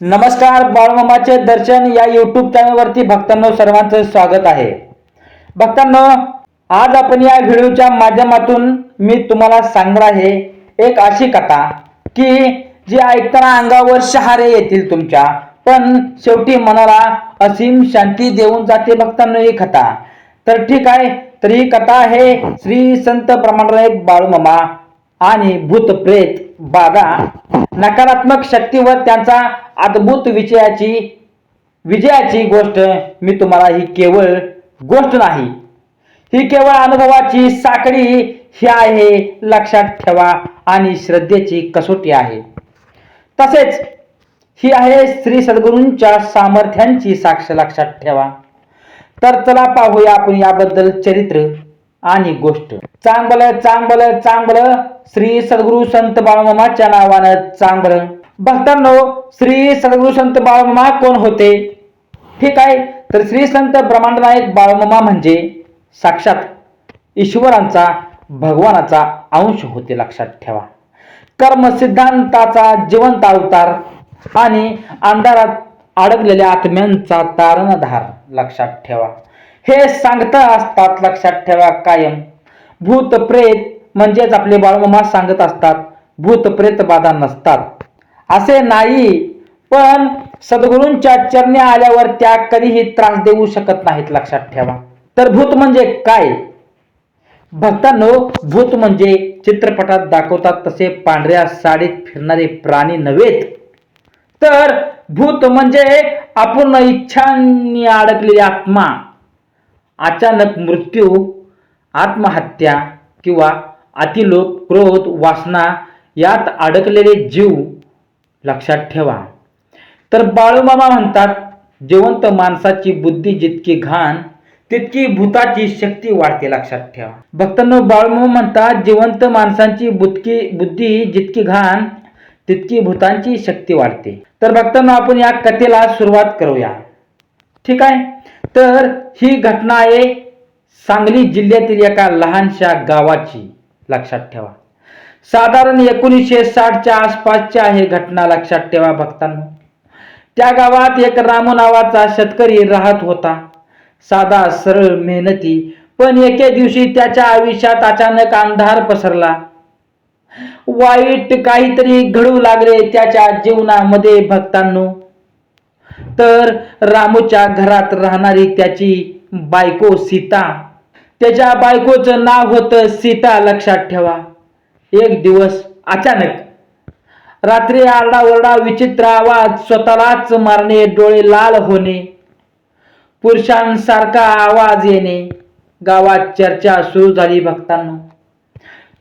नमस्कार बाळमामाचे दर्शन या युट्यूब चॅनलवरती भक्तांनो सर्वांचं स्वागत आहे. भक्तांनो आज आपण या व्हिडिओच्या माध्यमातून मी तुम्हाला सांगणार आहे एक अशी कथा की जी ऐकताना अंगावर शहारे येतील तुमच्या पण शेवटी मनाला असीम शांती देऊन जाते भक्तांनो ही कथा. तर ठीक आहे तर ही कथा आहे श्री संत प्रमाणराय बाळूमामा आणि भूत प्रेत बाधा नकारात्मक शक्तीवर त्यांचा अद्भुत विजयाची विजयाची गोष्ट मी तुम्हाला ही केवळ गोष्ट नाही. ही केवळ अनुभवाची साखळी ही आहे लक्षात ठेवा आणि श्रद्धेची कसोटी आहे. तसेच ही आहे श्री सद्गुरूंच्या सामर्थ्यांची साक्ष लक्षात ठेवा. तर चला पाहूया आपण याबद्दल चरित्र. आणि गोष्ट. चांगलं चांगलं चांगलं श्री सद्गुरु संत बाळमामाच्या नावानं चांगलं. भक्तांनो श्री सद्गुरु संत बाळमामा कोण होते? ठीक आहे तर श्री संत ब्रह्मांडनायक बाळमामा म्हणजे साक्षात ईश्वरांचा भगवानाचा अंश होते लक्षात ठेवा. कर्म सिद्धांताचा जिवंत अवतार आणि अंधारात अडकलेल्या आत्म्यांचा तारणधार लक्षात ठेवा. हे सांगता असतात लक्षात ठेवा कायम. भूत प्रेत म्हणजेच आपले बाळमामा सांगत असतात भूत प्रेत बाधा नसतात. असे नाही पण सद्गुरूंच्या चरणी आल्यावर त्या कधीही त्रास देऊ शकत नाहीत लक्षात ठेवा. तर भूत म्हणजे काय? भक्तांनो भूत म्हणजे चित्रपटात दाखवतात तसे पांढऱ्या साडीत फिरणारे प्राणी नव्हेत. तर भूत म्हणजे आपण इच्छांनी अडकलेली आत्मा. अचानक मृत्यू आत्महत्या किंवा अतिलोप क्रोध वासना यात अडकलेले जीव लक्षात ठेवा. तर बाळूमामा म्हणतात जिवंत माणसाची बुद्धी जितकी घाण तितकी भूताची शक्ती वाढते लक्षात ठेवा. भक्तांनो बाळूमामा म्हणतात जिवंत माणसांची बुद्धी बुद्धी जितकी घाण तितकी भूतांची शक्ती वाढते. तर भक्तांनो आपण या कथेला सुरुवात करूया. ठीक आहे? तर ही घटना आहे सांगली जिल्ह्यातील एका लहानशा गावाची. लक्षात ठेवा. साधारण एकोणीसशे साठच्या आसपासच्या हे घटना लक्षात ठेवा भक्तांना. त्या गावात एक रामू नावाचा शेतकरी राहत होता. साधा सरळ मेहनती पण एके दिवशी त्याच्या आयुष्यात अचानक अंधार पसरला. वाईट काहीतरी घडू लागले त्याच्या जीवनामध्ये भक्तांनो. तर रामूच्या घरात राहणारी त्याची बायको सीता. त्याच्या बायकोचं नाव होतं सीता लक्षात ठेवा. एक दिवस अचानक रात्री आरडाओरडा विचित्र आवाज स्वतःलाच मारणे डोळे लाल होणे पुरुषांसारखा आवाज येणे गावात चर्चा सुरू झाली भक्तांना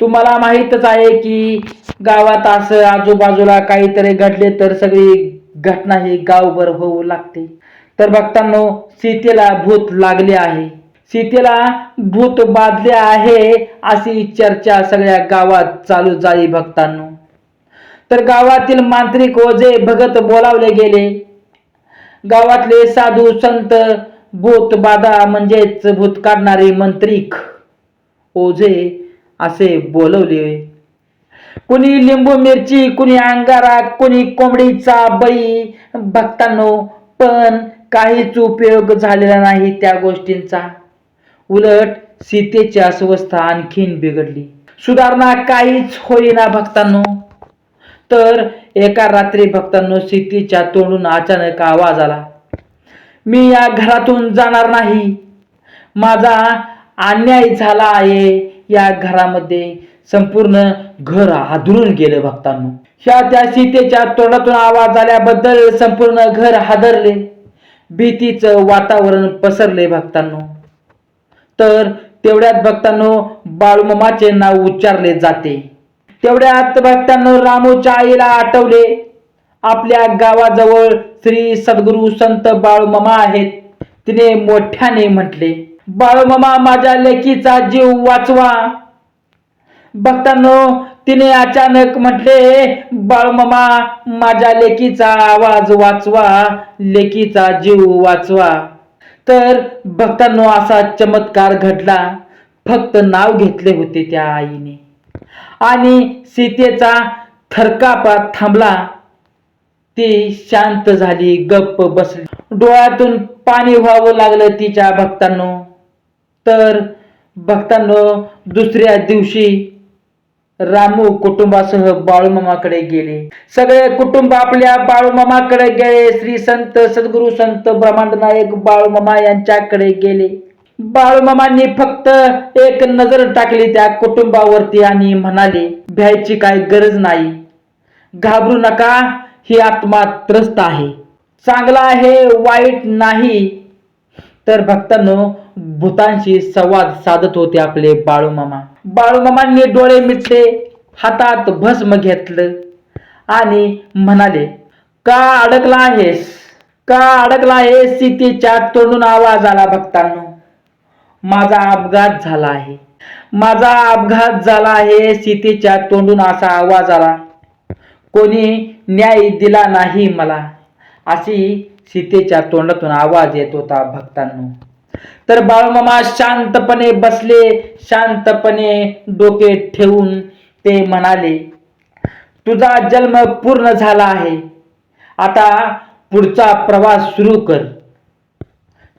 तुम्हाला माहीतच आहे की गावात असं आजूबाजूला काहीतरी घडले तर सगळी घटना ही गावभर होऊ लागते. तर भक्तांनो सीतेला भूत लागले आहे. सीतेला भूत बाधले आहे अशी चर्चा सगळ्या गावात चालू झाली भक्तांनो. तर गावातील मांत्रिक ओझे भगत बोलावले गेले. गावातले साधू संत भूत बाधा म्हणजेच भूत काढणारे मंत्रिक ओझे असे बोलवले कुणी लिंबू मिरची कुणी अंगारा कुणी कोंबडीचा बळी. भक्तांनो पण काहीच उपयोग झालेला नाही त्या गोष्टींचा. उलट सीतेची अस्वस्था आणखीन बिघडली. सुधारणा काहीच होईना भक्तांनो. तर एका रात्री भक्तांनो सीतेच्या तोंडून अचानक आवाज आला. मी या घरातून जाणार नाही. माझा अन्याय झाला आहे या घरामध्ये. संपूर्ण घर हादरून गेलं भक्तांनो. ह्या त्या सीतेच्या तोंडातून आवाज आल्याबद्दल संपूर्ण घर हादरले. भीतीचं वातावरण पसरले भक्तांनो. तर तेवढ्यात भक्तांनो बाळूमामाचे नाव उच्चारले जाते. तेवढ्यात भक्तांनो रामूच्या आईला आठवले. आपल्या गावाजवळ श्री सद्गुरू संत बाळूमामा आहेत. तिने मोठ्याने म्हटले बाळूमामा माझ्या लेकीचा जीव वाचवा. भक्तांनो तिने अचानक म्हटले बाळमामा माझ्या लेकीचा आवाज वाचवा लेकीचा जीव वाचवा. तर भक्तांनो असा चमत्कार घडला. फक्त नाव घेतले होते त्या आईने. आणि सीतेचा थरकापा थांबला. ती शांत झाली गप्प बसली. डोळ्यातून पाणी व्हावं लागलं तिच्या भक्तांनो. तर भक्तांनो दुसऱ्या दिवशी रामू कुटुंबासह बाळूमामाकडे गेले. सगळे कुटुंब आपल्या बाळूमामाकडे गेले. श्री संत सद्गुरु संत ब्रह्मांड नायक बाळूमामा यांच्याकडे गेले. बाळूमामांनी फक्त एक नजर टाकली त्या कुटुंबावरती आणि म्हणाले भ्यायची काय गरज नाही. घाबरू नका ही आत्मा त्रस्त आहे. चांगला आहे वाईट नाही. तर भक्तांनो भूतांशी संवाद साधत होते आपले बाळूमामा बाळूमामांनी डोळे मिटले हातात भस्म घेतलं आणि म्हणाले का अडकला आहेस? का अडकला आहेस? सीतेच्या तोंडून आवाज आला भक्तांनो. माझा अपघात झाला आहे. माझा अपघात झाला आहे सीतेच्या तोंडून असा आवाज आला. कोणी न्याय दिला नाही मला अशी सीतेच्या तोंडातून आवाज येत होता भक्तांनो. तर बाळूमामा शांतपणे बसले शांतपणे डोके ठेवून ते म्हणाले तुझा जन्म पूर्ण झाला आहे. आता पुढचा प्रवास सुरू कर.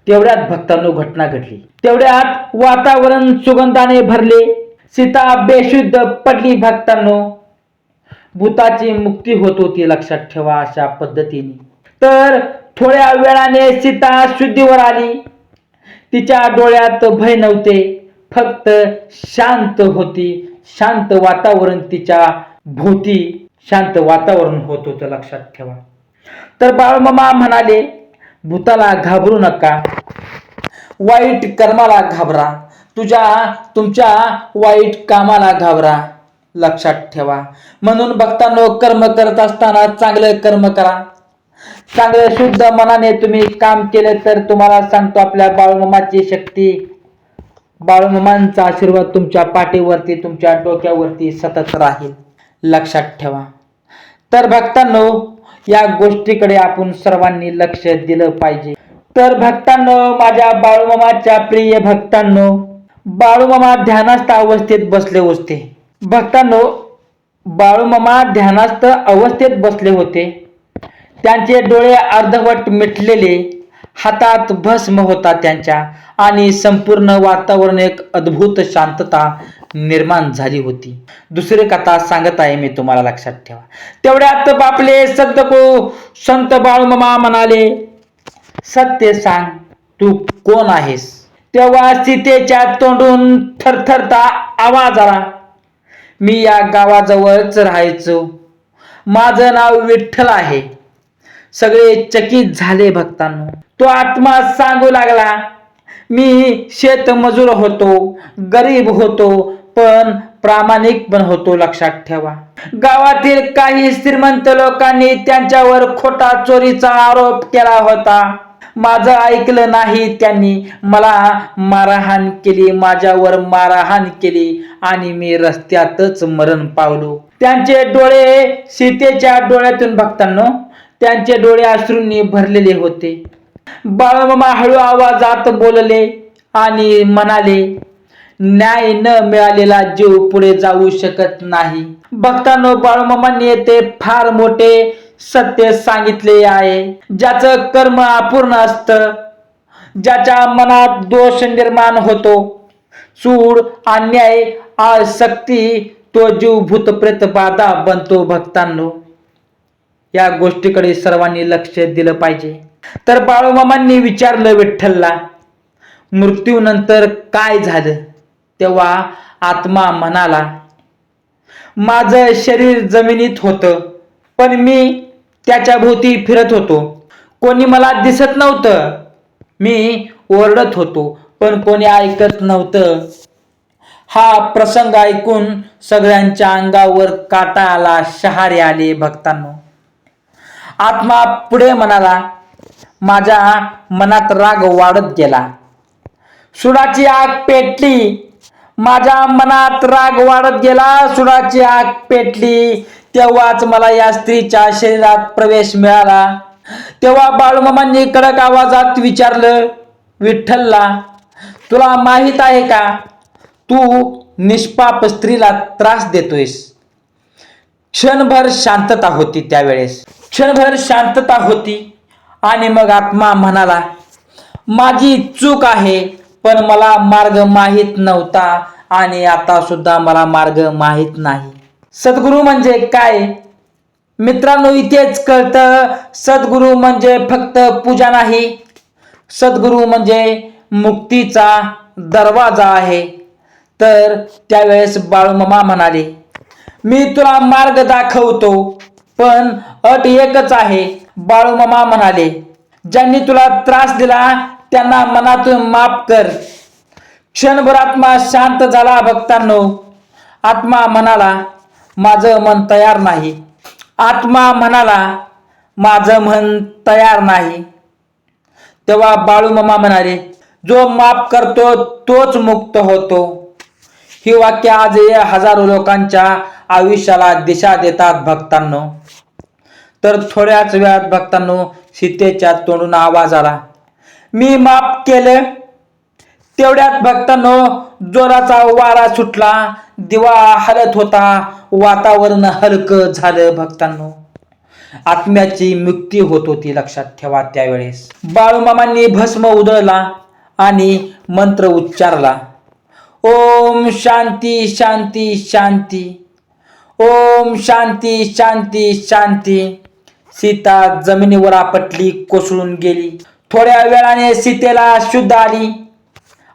तेवढ्यात भक्तांनो घटना घडली. तेवढ्यात वातावरण सुगंधाने भरले. सीता बेशुद्ध पडली भक्तांनो. भूताची मुक्ती होत होती लक्षात ठेवा अशा पद्धतीने. तर थोड्या वेळाने सीता शुद्धीवर आली. तिच्या डोळ्यात भय नव्हते. फक्त शांत होती. शांत वातावरण तिच्या भोवती. शांत वातावरण होत होतं लक्षात ठेवा. तर बाळमामा म्हणाले भूताला घाबरू नका. वाईट कर्माला घाबरा. तुझ्या तुमच्या वाईट कामाला घाबरा. लक्षात ठेवा. म्हणून भक्तांनो कर्म करत असताना चांगलं कर्म करा. चांगल्या शुद्ध मनाने तुम्ही काम केलं तर तुम्हाला सांगतो आपल्या बाळूमामाची शक्ती. बाळूमामांचा आशीर्वाद तुमच्या पाठीवरती तुमच्या डोक्यावरती सतत राहील. लक्षात ठेवा. तर भक्तांनो या गोष्टीकडे आपण सर्वांनी लक्ष दिलं पाहिजे. तर भक्तांनो माझ्या बाळूमामाच्या प्रिय भक्तांनो बाळूमामा ध्यानास्थ अवस्थेत बसले होते. भक्तांनो बाळूमामा ध्यानास्थ अवस्थेत बसले होते. त्यांचे डोळे अर्धवट मिटलेले हातात भस्म होता त्यांच्या आणि संपूर्ण वातावरण एक अद्भुत शांतता निर्माण झाली होती. दुसरी कथा सांगत आहे मी तुम्हाला लक्षात ठेवा. तेवढ्यात बापले सद्गुरु संत बाळूमामा म्हणाले सत्य सांग तू कोण आहेस तेव्हा सीतेच्या तोंडून थरथरता आवाज आला मी या गावाजवळच राहायचो. माझं नाव विठ्ठल आहे. सगळे चकित झाले भक्तांनो. तो आत्मा सांगू लागला मी शेतमजूर होतो गरीब होतो पण प्रामाणिक पण होतो लक्षात ठेवा. गावातील काही श्रीमंत लोकांनी त्यांच्यावर खोटा चोरीचा आरोप केला होता. माझं ऐकलं नाही त्यांनी मला मारहाण केली माझ्यावर मारहाण केली आणि मी रस्त्यातच मरण पावलो. त्यांचे डोळे सीतेच्या डोळ्यातून बघताना त्यांचे डोळे अश्रूंनी भरलेले होते. बाळमामा हळू आवाजात बोलले आणि म्हणाले न्याय न मिळालेला जीव पुढे जाऊ शकत नाही. भक्तांनो बाळमामांनी ते फार मोठे सत्य सांगितले आहे. ज्याचं कर्म अपूर्ण असतं ज्याच्या मनात दोष निर्माण होतो. सूड अन्याय आसक्ती तो जीव भूतप्रेत बाधा बनतो भक्तांनो. या गोष्टीकडे सर्वांनी लक्ष दिलं पाहिजे. तर बाळूमामांनी विचारलं विठ्ठलला मृत्यूनंतर काय झालं? तेव्हा आत्मा म्हणाला माझं शरीर जमिनीत होतं पण मी त्याच्या भोवती फिरत होतो. कोणी मला दिसत नव्हतं. मी ओरडत होतो पण कोणी ऐकत नव्हतं. हा प्रसंग ऐकून सगळ्यांच्या अंगावर काटा आला शहारे आले भक्तांनो आत्मा पुढे म्हणाला माझ्या मनात राग वाढत गेला. सुडाची आग पेटली. माझ्या मनात राग वाढत गेला. सुडाची आग पेटली. तेव्हाच मला या स्त्रीच्या शरीरात प्रवेश मिळाला. तेव्हा बाळूमामांनी कडक आवाजात विचारलं विठ्ठलला तुला माहीत आहे का? तू निष्पाप स्त्रीला त्रास देतोयस. क्षणभर शांतता होती त्यावेळेस. क्षणभर शांतता होती. आणि मग आत्मा म्हणाला माझी चूक आहे पण मला मार्ग माहीत नव्हता आणि आता सुद्धा मला मार्ग माहीत नाही. सद्गुरू म्हणजे काय? मित्रांनो इथेच कळतं सद्गुरू म्हणजे फक्त पूजा नाही. सद्गुरू म्हणजे मुक्तीचा दरवाजा आहे. तर त्यावेळेस बाळूमामा म्हणाले मी तुला मार्ग दाखवतो पण अट एकच आहे बाळूमामा म्हणाले. ज्यांनी तुला त्रास दिला त्यांना मनातून माफ कर. क्षणभर आत्मा शांत झाला भक्तांनो. आत्मा म्हणाला माझं मन तयार नाही. आत्मा म्हणाला माझं मन तयार नाही. तेव्हा बाळूमामा म्हणाले जो माफ करतो तोच मुक्त होतो. ही वाक्य आज या हजारो लोकांच्या आयुष्याला दिशा देतात भक्तांनो. तर थोड्याच वेळात भक्तांनो सीतेच्या तोंडून आवाज आला. मी माफ केले. तेवढ्यात भक्तांनो जोराचा वारा सुटला. दिवा हलत होता. वातावरण हलकं झालं भक्तांनो. आत्म्याची मुक्ती होत होती लक्षात ठेवा त्यावेळेस. बाळूमामांनी भस्म उधळला आणि मंत्र उच्चारला. ओम शांती शांती शांती. ओम शांती शांती शांती. सीता जमिनीवर आपटली कोसळून गेली. थोड्या वेळाने सीतेला शुद्ध आली.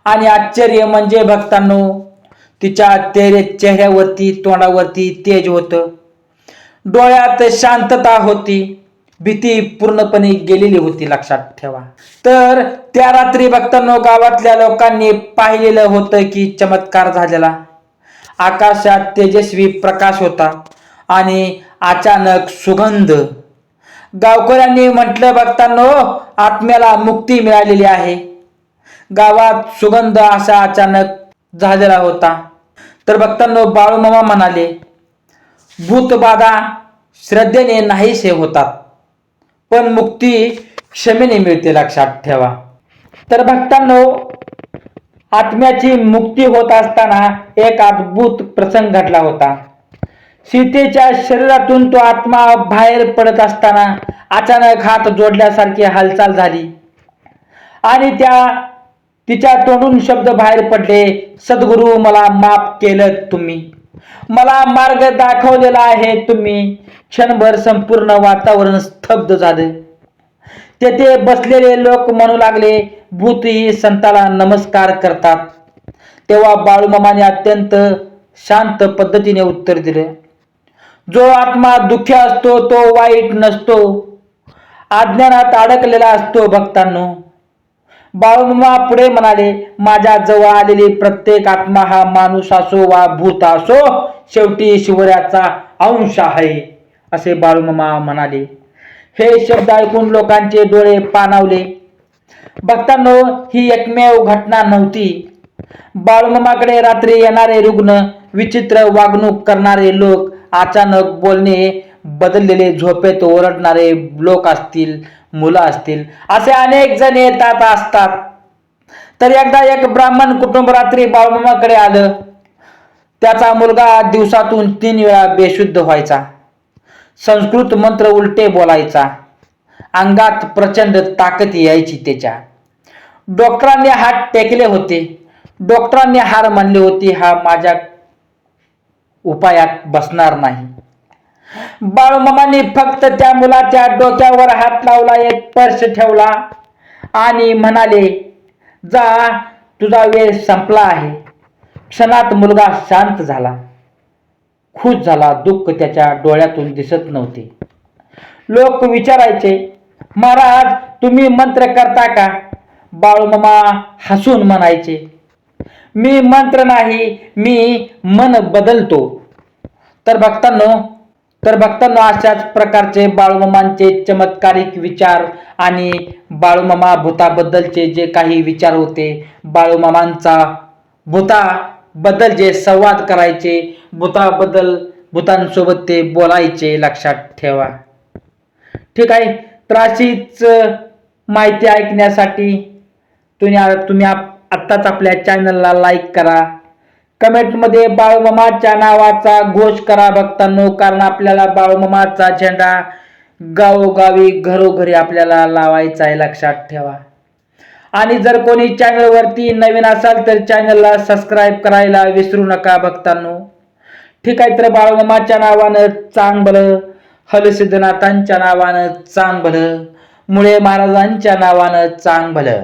आणि आश्चर्य म्हणजे भक्तांनो तिच्या तेरे चेहऱ्यावरती तोंडावरती तेज होतं. डोळ्यात शांतता होती. भीती पूर्णपणे गेलेली होती लक्षात ठेवा. तर त्या रात्री भक्तांनो गावातल्या लोकांनी पाहिलेलं होतं की चमत्कार झालेला. आकाशात तेजस्वी प्रकाश होता आणि अचानक सुगंध. गावकऱ्यांनी म्हटलं भक्तांनो आत्म्याला मुक्ती मिळालेली आहे. गावात सुगंध असा अचानक झालेला होता. तर भक्तांनो बाळूमामा म्हणाले भूतबाधा श्रद्धेने नाहीसे होतात. पण मुक्ती क्षमेने मिळते लक्षात ठेवा. तर भक्तांनो आत्म्याची मुक्ती होत असताना एक अद्भुत प्रसंग घडला होता. सीतेच्या शरीरातून तो आत्मा बाहेर पडत असताना अचानक हात जोडल्यासारखी हालचाल झाली. आणि त्या तिच्या तोंडून शब्द बाहेर पडले सद्गुरू मला माफ केलं तुम्ही. मला मार्ग दाखवलेला आहे तुम्ही. क्षणभर संपूर्ण वातावरण स्तब्ध झाले. तेथे बसलेले लोक म्हणू लागले भूतही संताला नमस्कार करतात. तेव्हा बाळूमामाने अत्यंत शांत पद्धतीने उत्तर दिले जो आत्मा दुःखी असतो तो वाईट नसतो. अज्ञानात अडकलेला असतो भक्तांनो. बाळूमामा पुढे म्हणाले माझ्या जवळ आलेली प्रत्येक आत्मा हा माणूस असो वा भूत असो शेवटी शिवराचा अंश आहे. असे बाळूमामा म्हणाले. हे शब्द ऐकून लोकांचे डोळे पाणावले. भक्तांनो ही एकमेव घटना नव्हती. बाळूमामाकडे रात्री येणारे रुग्ण विचित्र वागणूक करणारे लोक अचानक बोलणे बदललेले झोपेत ओरडणारे लोक असतील. मुलं असतील. असे अनेक जण येतात असतात. तर एकदा एक ब्राह्मण कुटुंब रात्री बाळमामाकडे आलं. त्याचा मुलगा दिवसातून तीन वेळा बेशुद्ध व्हायचा. संस्कृत मंत्र उलटे बोलायचा. अंगात प्रचंड ताकद यायची त्याच्या. डॉक्टरांनी हात टेकले होते. डॉक्टरांनी हार मानली होती. हा माझ्या उपायात बसणार नाही. बाळूमामाने फक्त त्या मुलाच्या डोक्यावर हात लावला एक पर्स ठेवला आणि म्हणाले जा तुझा वेळ संपला आहे. क्षणात मुलगा शांत झाला. खुश झाला दुःख त्याच्या डोळ्यातून दिसत नव्हते. लोक विचारायचे महाराज तुम्ही मंत्र करता का? बाळूमामा हसून म्हणायचे मी मंत्र नाही मी मन बदलतो. तर भक्तांनो तर भक्तांनो अशाच प्रकारचे बाळूमामांचे चमत्कारिक विचार आणि बाळूमामा भूताबद्दलचे जे काही विचार होते बाळूमामांचा भूताबद्दल जे संवाद करायचे भूताबद्दल भूतांसोबत ते बोलायचे लक्षात ठेवा. ठीक आहे? तर अशीच माहिती ऐकण्यासाठी तुम्ही तुम्ही आत्ताच आपल्या चॅनलला लाईक करा. कमेंटमध्ये बाळूमामाच्या नावाचा घोष करा भक्तांनो कारण आपल्याला बाळूमामाचा झेंडा गावोगावी घरोघरी आपल्याला लावायचा आहे. लक्षात ठेवा. आणि जर कोणी चॅनलवरती नवीन असाल तर चॅनलला सबस्क्राईब करायला विसरू नका भक्तांनो. ठीक आहे तर बाळूमामाच्या नावानं चांग भलं हलसिद्धनाथांच्या नावानं चांग भलं मुळे महाराजांच्या नावानं चांग भलं